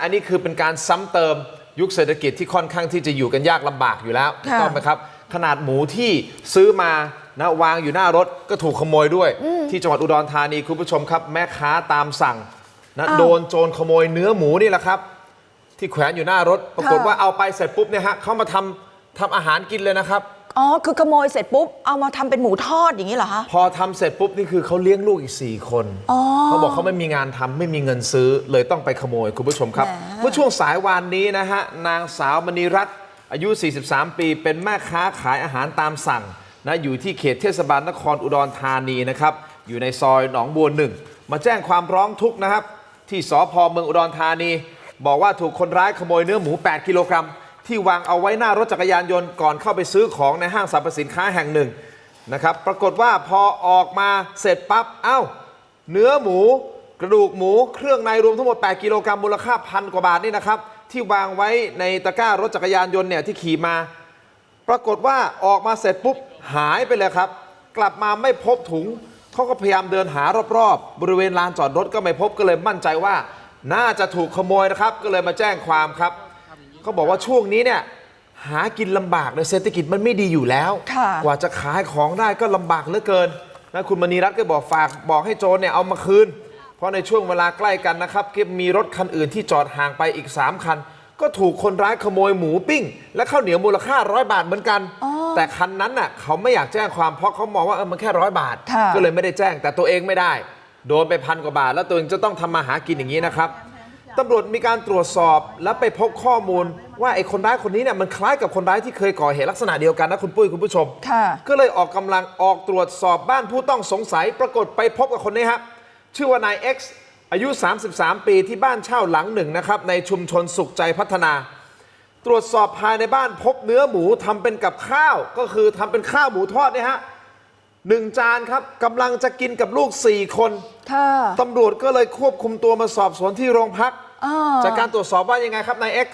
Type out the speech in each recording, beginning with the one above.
อันนี้คือเป็นการซ้ำเติมยุคเศรษฐกิจที่ค่อนข้างที่จะอยู่กันยากลำบากอยู่แล้วถูกค่ะต้องไหมครับ ขนาดหมูที่ซื้อมานะวางอยู่หน้ารถก็ถูกขโมยด้วย ที่จังหวัดอุดรธานีคุณผู้ชมครับ แม่ค้าตามสั่งนะอ้าวโดนโจรขโมยเนื้อหมูนี่แหละครับ ที่แขวนอยู่หน้ารถ ปรากฏค่ะว่าเอาไปเสร็จปุ๊บเนี่ยฮะเขามาทำทำอาหารกินเลยนะครับ อ๋อ คือขโมยเสร็จปุ๊บ เอามาทำเป็นหมูทอดอย่างนี้เหรอคะ พอทำเสร็จปุ๊บนี่คือเขาเลี้ยงลูกอีก 4 คนอ๋อเขาบอกเขาไม่มีงานทำไม่มีเงินซื้อเลยต้องไปขโมยคุณผู้ชมครับ แหม เมื่อช่วงสายวานนี้นะฮะ นางสาวมณีรัตน์อายุ 43 ปี เป็นแม่ค้าขายอาหารตามสั่งนะอยู่ที่เขตเทศบาลนครอุดรธานีนะครับ อยู่ในซอยหนองบัวหนึ่งมาแจ้งความร้องทุกข์นะครับ ที่สพเมืองอุดรธานี บอกว่าถูกคนร้ายขโมยเนื้อหมู 8 กิโลกรัม ที่วางเอาไว้หน้ารถจักรยานยนต์ก่อนเข้าไปซื้อของในห้างสรรพสินค้าแห่งหนึ่งนะครับ ปรากฏว่าพอออกมาเสร็จปั๊บเอ้า เนื้อหมู กระดูกหมูเครื่องในรวมทั้งหมด 8 กิโลกรัมมูลค่าพันกว่าบาทนี่นะครับ ที่วางไว้ในตะกร้ารถจักรยานยนต์เนี่ยที่ขี่มา ปรากฏว่าออกมาเสร็จปุ๊บหายไปเลยครับ กลับมาไม่พบถุงเขาก็พยายามเดินหารอบๆ บริเวณลานจอดรถก็ไม่พบก็เลยมั่นใจว่า น่าจะถูกขโมยนะครับ ก็เลยมาแจ้งความครับ เขาบอกว่าช่วงนี้เนี่ยหากินลำบากเลยเศรษฐกิจมันไม่ดีอยู่แล้วค่ะกว่าจะขายของได้ก็ลำบากเหลือเกินนะคุณมณีรัตน์ก็บอกฝากบอกให้โจรเนี่ยเอามาคืน เพราะในช่วงเวลาใกล้กันนะครับก็มีรถคันอื่นที่จอดห่างไปอีก 3 คัน ก็ถูกคนร้ายขโมยหมูปิ้ง และข้าวเหนียวมูลค่าร้อยบาทเหมือนกันอ๋อแต่คันนั้นน่ะเขาไม่อยากแจ้งความเพราะเขามองว่าเออมันแค่ร้อยบาทค่ะก็เลยไม่ได้แจ้งแต่ตัวเองไม่ได้ โดนไปพันกว่าบาท แล้วตัวเองจะต้องทำมาหากินอย่างนี้นะครับ ตำรวจมีการตรวจสอบและไปพบข้อมูล ว่าไอ้คนร้ายคนนี้เนี่ยมันคล้ายกับคนร้ายที่เคยก่อเหตุลักษณะเดียวกันนะคุณปุ้ยคุณผู้ชม ค่ะ ก็เลยออกกำลังออกตรวจสอบบ้านผู้ต้องสงสัย ปรากฏไปพบกับคนนี้ครับชื่อว่านาย X อายุ 33 ปีที่บ้านเช่าหลังหนึ่งนะครับในชุมชนสุขใจพัฒนา ตรวจสอบภายในบ้านพบเนื้อหมูทำเป็นกับข้าว ก็คือทำเป็นข้าวหมูทอดเนี่ยฮะหนึ่งจานครับกำลังจะกินกับลูก 4 คน ค่ะ ตำรวจก็เลยควบคุมตัวมาสอบสวนที่โรงพักอ่ จากการตรวจสอบว่ายังไงครับนายเอ็ก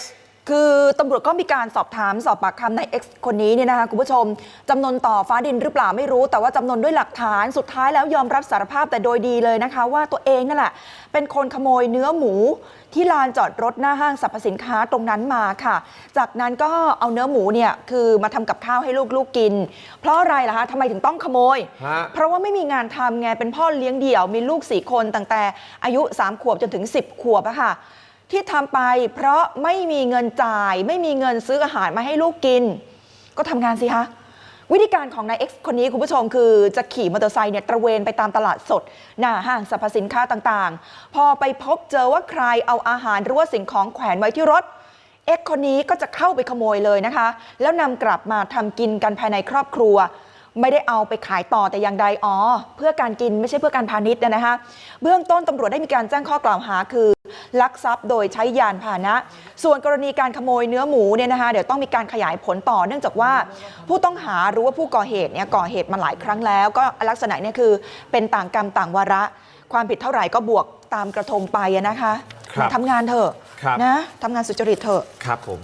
คือตำรวจก็มีการสอบถามสอบปากคำใน X คนนี้เนี่ยนะคะคุณผู้ชมจำนวนต่อฟ้าดินหรือเปล่าไม่รู้ แต่ว่าจำนวนด้วยหลักฐานสุดท้ายแล้วยอมรับสารภาพแต่โดยดีเลยนะคะ ว่าตัวเองนั่นแหละ เป็นคนขโมยเนื้อหมู ที่ลานจอดรถหน้าห้างสรรพสินค้าตรงนั้นมาค่ะ จากนั้นก็เอาเนื้อหมูเนี่ยคือมาทำกับข้าวให้ลูกๆกิน เพราะอะไรล่ะคะทำไมถึงต้องขโมยฮะเพราะว่าไม่มีงานทำไงเป็นพ่อเลี้ยงเดี่ยวมีลูกสี่คนตั้งแต่อายุ3ขวบจนถึง 10 ขวบอะค่ะ ที่ทำไปเพราะไม่มีเงินจ่าย ไม่มีเงินซื้ออาหารมาให้ลูกกิน ก็ทำงานสิคะวิธีการของนาย X คนนี้คุณผู้ชมคือจะขี่มอเตอร์ไซค์เนี่ยตระเวนไปตามตลาดสด หน้าห้างสรรพสินค้าต่างๆ พอไปพบเจอว่าใครเอาอาหารหรือว่าสิ่งของแขวนไว้ที่รถเอ็กซ์คนนี้ก็จะเข้าไปขโมยเลยนะคะ แล้วนำกลับมาทำกินกันภายในครอบครัว ไม่ได้เอาไปขายต่อแต่อย่างใดอ๋อ เพื่อการกินไม่ใช่เพื่อการพาณิชย์เนยนะคะเบื้องต้นตำรวจได้มีการแจ้งข้อกล่าวหาคือ ลักทรัพย์โดยใช้ยานพาหนะ ส่วนกรณีการขโมยเนื้อหมูเนี่ยนะคะเดี๋ยวต้องมีการขยายผลต่อ เนื่องจากว่าผู้ต้องหาหรือว่าผู้ก่อเหตุเนี่ยก่อเหตุมาหลายครั้งแล้ว ก็ลักษณะเนี่ยคือเป็นต่างกรรมต่างวาระ ความผิดเท่าไหร่ก็บวกตามกระทงไปอะนะคะครับทำงานเถอะครับนะทำงานสุจริตเถอะครับผม